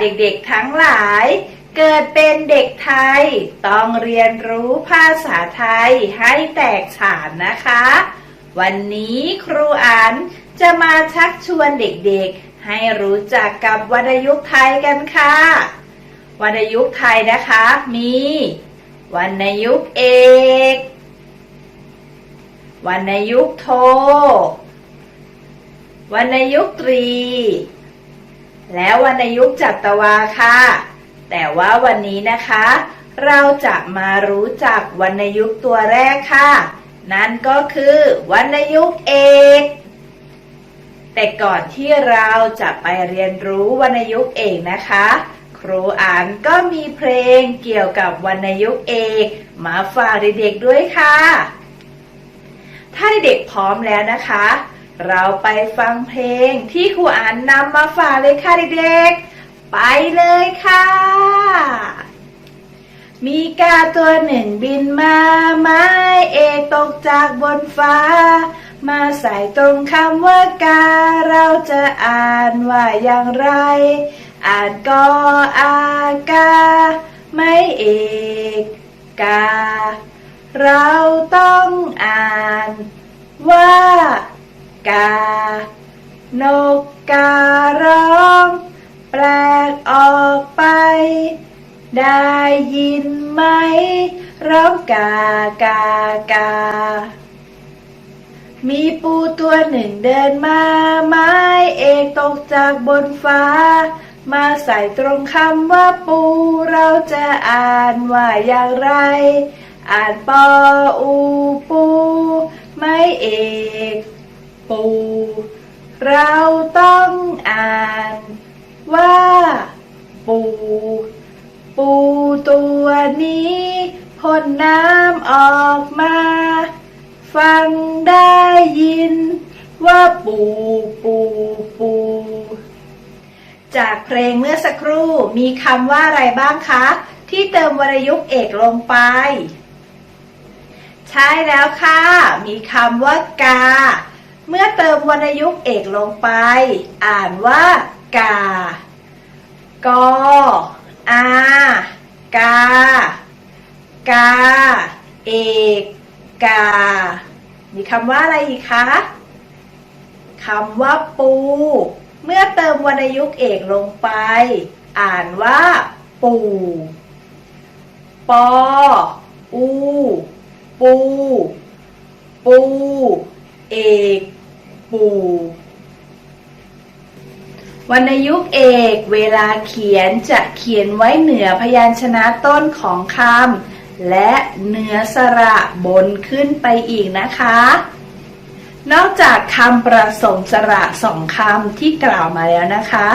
เด็กๆทั้งหลาย เกิดเป็นเด็กไทย ต้องเรียนรู้ภาษาไทยให้แตกฉานนะคะ วันนี้ครูอ่านจะมาชักชวนเด็กๆ ให้รู้จักกับวรรณยุกต์ไทยกันค่ะวรรณยุกต์ไทยนะคะมีวรรณยุกต์เอกวรรณยุกต์โทวรรณยุกต์ตรี และวรรณยุกต์จัตวาค่ะ แต่ว่าวันนี้นะคะ เราจะมารู้จักวรรณยุกต์ตัวแรกค่ะ นั่นก็คือวรรณยุกต์เอก แต่ก่อนที่เราจะไปเรียนรู้วรรณยุกต์เอกนะคะ ครูอ่านก็มีเพลงเกี่ยวกับวรรณยุกต์เอกมาฝากเด็กๆด้วยค่ะ ถ้าเด็กพร้อมแล้วนะคะ เราไปฟังเพลงที่ครูอ่านนำมาฝากเลยค่ะเด็กๆ ไปเลยค่ะ มีกาตัวหนึ่งบินมาไม้เอกตกจากบนฟ้า มาใส่ตรงคำว่ากา เราจะอ่านว่าอย่างไร อ่านก็อากา ไม่เอกกา เราต้องอ่านว่า กา นกการ้อง แปลกออกไป ได้ยินไหม ร้องกากากา มีปูตัวหนึ่งเดินมาไม้เอกตกจากบนฟ้า มาใส่ตรงคำว่าปูเราจะอ่านว่าอย่างไร อ่านปออูปู ไม่เอก ปูเราต้องอ่านว่าปู ปูตัวนี้พ่นน้ำออกมา ฟังได้ยินว่าปูปูปู จากเพลงเมื่อสักครู่มีคำว่าอะไรบ้างคะ ที่เติมวรรณยุกต์เอกลงไป ใช่แล้วค่ะ มีคำว่ากา เมื่อเติมวรรณยุกต์เอกลงไป อ่านว่ากากออากากา เอกกา มีคำว่าอะไรอีกคะคำว่าปู เมื่อเติมวรรณยุกต์เอกลงไป อ่านว่า ปู ปอ อู ปู ปู เอก ปูวรรณยุกเอกเวลาเขียนจะเขียนไว้เหนือพยัญชนะต้นของคำและเนื้อสระบนขึ้นไปอีกนะคะ นอกจากคำประสมสระสองคำที่กล่าวมาแล้วนะคะ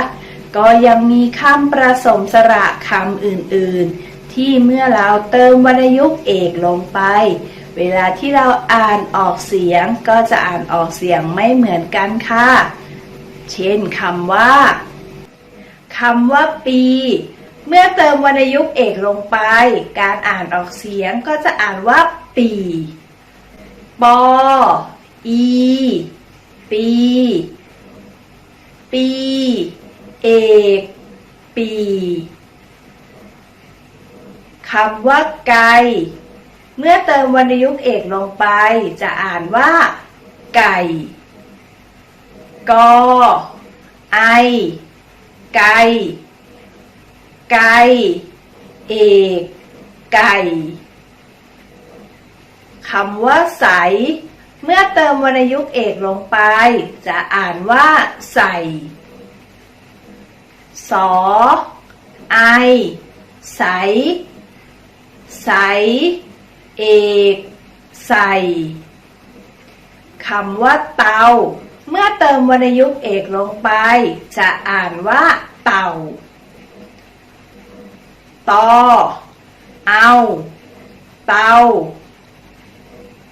ก็ยังมีคำประสมสระคำอื่นๆ ที่เมื่อเราเติมวรรณยุกต์เอกลงไป เวลาที่เราอ่านออกเสียงก็จะอ่านออกเสียงไม่เหมือนกันค่ะ เช่นคำว่าคำว่าปี เมื่อเติมวรรณยุกต์เอกลงไป การอ่านออกเสียงก็จะอ่านว่าปี ปอ อี ปี ปี เอก ปี คำว่าไก เมื่อเติมวรรณยุกต์เอกลงไปจะอ่านว่า ไก่ กอ ไอ ไก่ ไก่ เอก ไก่คำว่าใส เมื่อเติมวรรณยุกต์เอกลงไป จะอ่านว่า ใสสอ ไอ ใส ใส เอกใส่คำว่าเตา เมื่อเติมวรรณยุกต์เอกลงไป จะอ่านว่าเต่าตอเอาเตา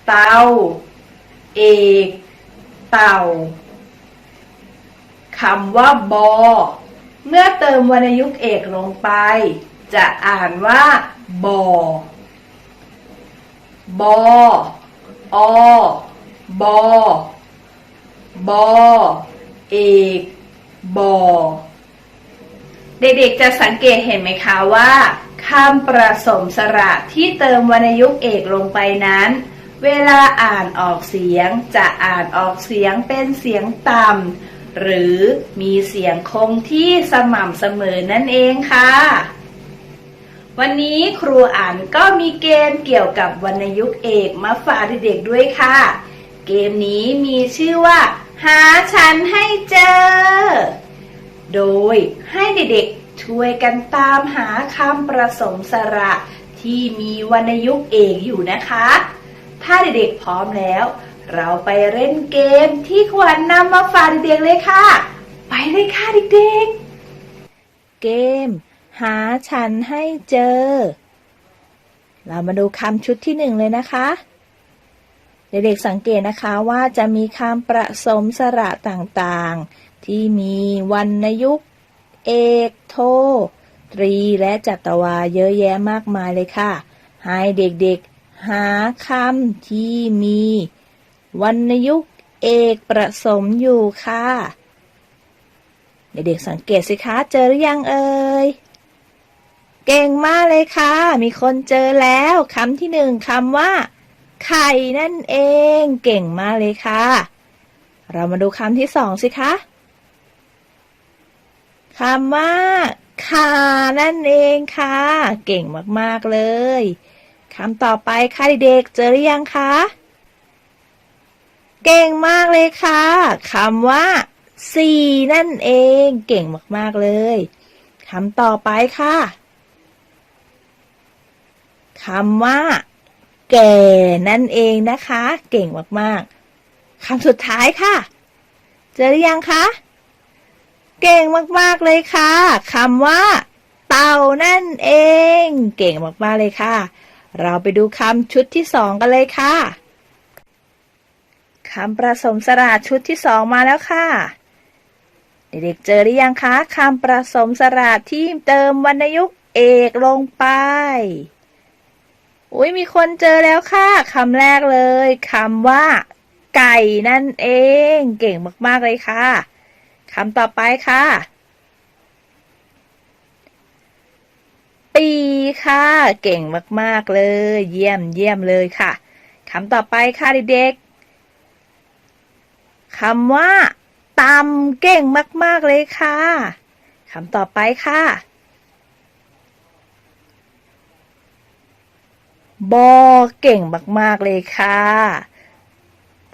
เตา เอกเต่าคำว่าบอ เมื่อเติมวรรณยุกต์เอกลงไป จะอ่านว่าบอ บออบอบอเอกบอเด็กๆจะสังเกตเห็นไหมคะว่าคำประสมสระที่เติมวรรณยุกต์เอกลงไปนั้น เวลาอ่านออกเสียงจะอ่านออกเสียงเป็นเสียงต่ำหรือมีเสียงคงที่สม่ำเสมอนั่นเองค่ะ วันนี้ครูอ่านก็มีเกมเกี่ยวกับวรรณยุกต์เอกมาฝากเด็กๆด้วยค่ะ เกมนี้มีชื่อว่า หาฉันให้เจอ โดยให้เด็กๆช่วยกันตามหาคำประสมสระ ที่มีวรรณยุกต์เอกอยู่นะคะ ถ้าเด็กๆพร้อมแล้ว เราไปเล่นเกมที่ขวัญนำมาฝากเด็กๆเลยค่ะ ไปเลยค่ะเด็กๆ เกม หาฉันให้เจอ เรามาดูคำชุดที่หนึ่งเลยนะคะ เด็กๆสังเกตนะคะว่าจะมีคำประสมสระต่างๆ ที่มีวรรณยุกต์ เอก โท ตรี และจัตวาเยอะแยะมากมายเลยค่ะ ให้เด็กๆ หาคำที่มีวรรณยุกต์ เอกประสมอยู่ค่ะ เด็กๆสังเกตสิคะเจอหรือยังเอ่ย เก่งมากเลยค่ะ มีคนเจอแล้วคำที่หนึ่งคำว่า ไข่นั่นเอง เก่งมากเลยค่ะ เรามาดูคำที่สองสิคะคำว่าขานั่นเองค่ะ เก่งมากๆเลยคำต่อไปค่ะเด็กๆเจอหรือยังคะเก่งมากเลยค่ะคำว่าสี่นั่นเอง เก่งมากๆเลยคำต่อไปค่ะ คำว่า แก่นั่นเองนะคะ เก่งมากๆคำสุดท้ายค่ะ เจอหรือยังคะเก่งมากๆเลยค่ะคำว่า เต่านั่นเอง เก่งมากๆเลยค่ะ เราไปดูคำชุดที่สองกันเลยค่ะคำประสมสระชุดที่สองมาแล้วค่ะเด็กๆเจอหรือยังคะคำประสมสระที่เติมวรรณยุกต์เอกลงไป อุ้ยมีคนเจอแล้วค่ะคำแรกเลยคำว่า ไก่นั่นเอง เก่งมาก ๆ เลยค่ะคำต่อไปค่ะ ปีค่ะ เก่งมาก ๆ เลย เยี่ยมเยี่ยมเลยค่ะคำต่อไปค่ะเด็กๆคำว่าตำเก่งมาก ๆ เลยค่ะคำต่อไปค่ะ บอเก่งมากๆเลยค่ะ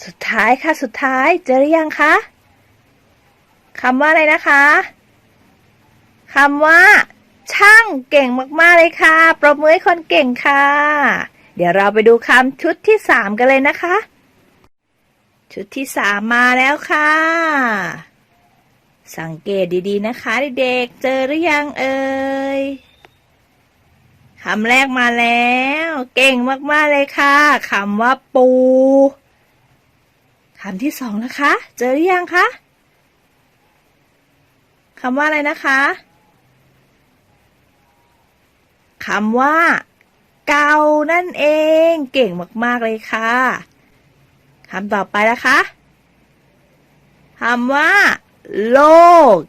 สุดท้ายค่ะ สุดท้ายเจอหรือยังคะคำว่าอะไรนะคะคำว่า ช่างเก่งมากๆเลยค่ะ ปรบมือคนเก่งค่ะ เดี๋ยวเราไปดูคำชุดที่สามกันเลยนะคะ ชุดที่สามมาแล้วค่ะ สังเกตดีๆนะคะเด็กๆเจอหรือยังเอ่ย คำแรกมาแล้ว เก่งมากๆเลยค่ะคำว่าปูคำที่สองนะคะ เจอหรือยังคะคำว่าอะไรนะคะคำว่า เกานั่นเอง เก่งมากๆเลยค่ะคำต่อไปนะคะคำว่า โล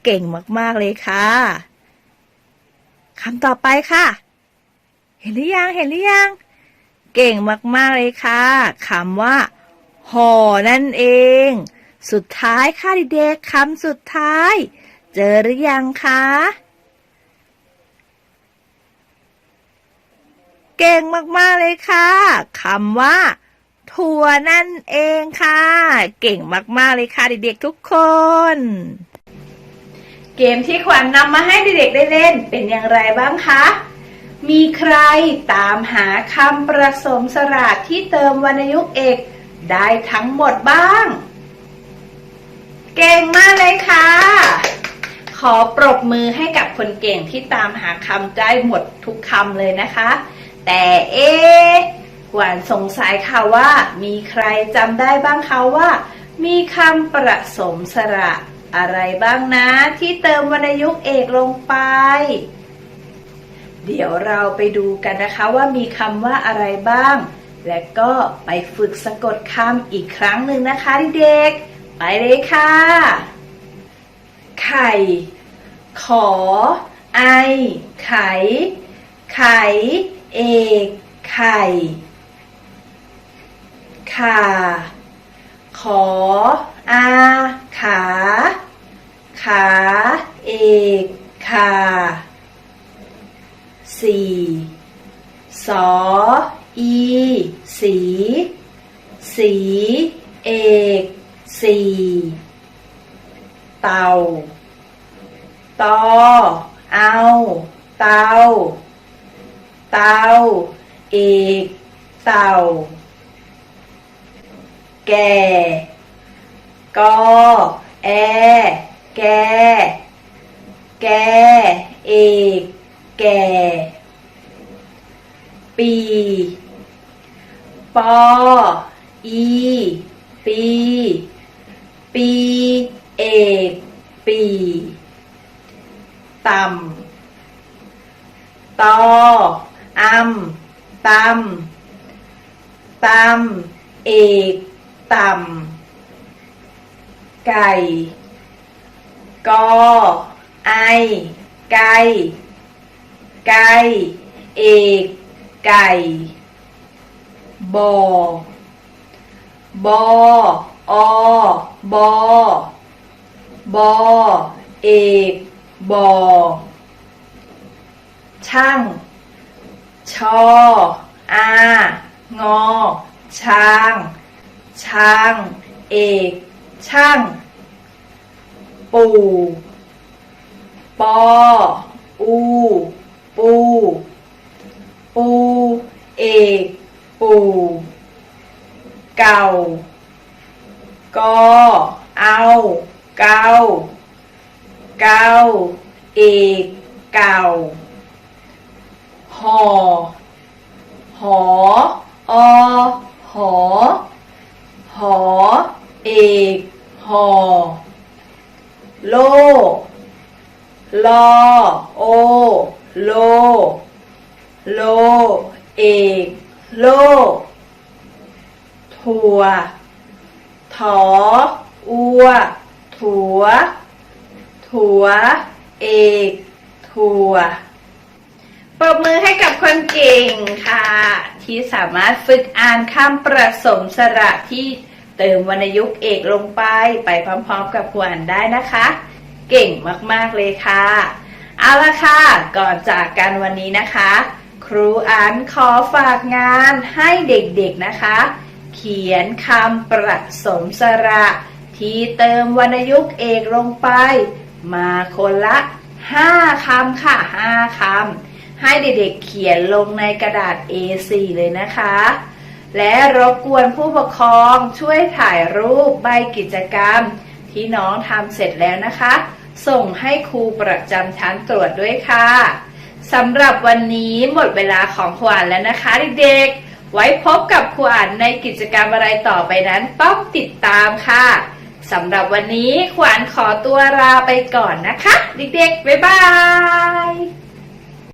เก่งมากๆเลยค่ะคำต่อไปค่ะ เห็นหรือยัง เห็นหรือยัง เก่งมาก ๆ เลยค่ะคำว่าห่อนั่นเอง สุดท้ายค่ะเด็กๆคำสุดท้าย เจอหรือยังคะเก่งมาก ๆ เลยค่ะคำว่าถั่วนั่นเองค่ะ เก่งมาก ๆ เลยค่ะเด็ก ๆ ทุกคน เกมที่ขวัญนำมาให้เด็ก ๆ ได้เล่นเป็นอย่างไรบ้างคะ มีใครตามหาคำประสมสระที่เติมวรรณยุกต์เอกได้ทั้งหมดบ้าง เก่งมากเลยค่ะ ขอปรบมือให้กับคนเก่งที่ตามหาคำได้หมดทุกคำเลยนะคะ แต่เอ๊ะหวานสงสัยค่ะว่า มีใครจำได้บ้างคะว่า มีคำประสมสระอะไรบ้างนะที่เติมวรรณยุกต์เอกลงไป เดี๋ยวเราไปดูกันนะคะว่ามีคำว่าอะไรบ้าง และก็ไปฝึกสะกดคำอีกครั้งหนึ่งนะคะเด็กๆไปเลยค่ะ ไข่ ขอ ไอ ไข่ ไข่ เอก ไข่ข่าขอ อา ขา ขา เอก ขา สี่สออีสี สีเอกสี่เต่าตอเอาเตาเตาเอกเต่า แก่กอแอ แก แก เอก แก่ ปี ปอ อี ปี ปีเอกปีต่ำตออำตำตำเอกต่ำไก่กอไอไก่ ไก่เอกไก่บอบออบอบอเอกบอช่าง ชออางอช้าง ช้าง เอก ช่าง ปูปออู ปู ปู เอกปู เก่า กอ เอา เกาเกาเอกเก่า หอ หอ อ หอ หอ เอกหอ โล ลอ โอ โล โล เอกโลถั่ว ถอ อัว ถั่ว ถั่ว เอก ถั่ว ปรบมือให้กับคนเก่งค่ะ ที่สามารถฝึกอ่านคำประสมสระที่เติมวรรณยุกต์เอกลงไป ไปพร้อมๆกับครูอ่านได้นะคะ เก่งมากๆเลยค่ะ เอาละค่ะ ก่อนจากกันวันนี้นะคะ ครูอ่านขอฝากงานให้เด็กๆนะคะ เขียนคำประสมสระ ที่เติมวรรณยุกต์เอกลงไป มาคนละ 5คำค่ะ 5คำให้เด็กๆเขียนลงในกระดาษ A4 เลยนะคะ และรบกวนผู้ปกครองช่วยถ่ายรูปใบกิจกรรม ที่น้องทำเสร็จแล้วนะคะ ส่งให้ครูประจำชั้นตรวจด้วยค่ะสำหรับวันนี้หมดเวลาของครูอ่านแล้วนะคะเด็กๆ ไว้พบกับครูอ่านในกิจกรรมอะไรต่อไปนั้นต้องติดตามค่ะสำหรับวันนี้ขวานขอตัวลาไปก่อนนะคะ เด็กๆ บ๊ายบาย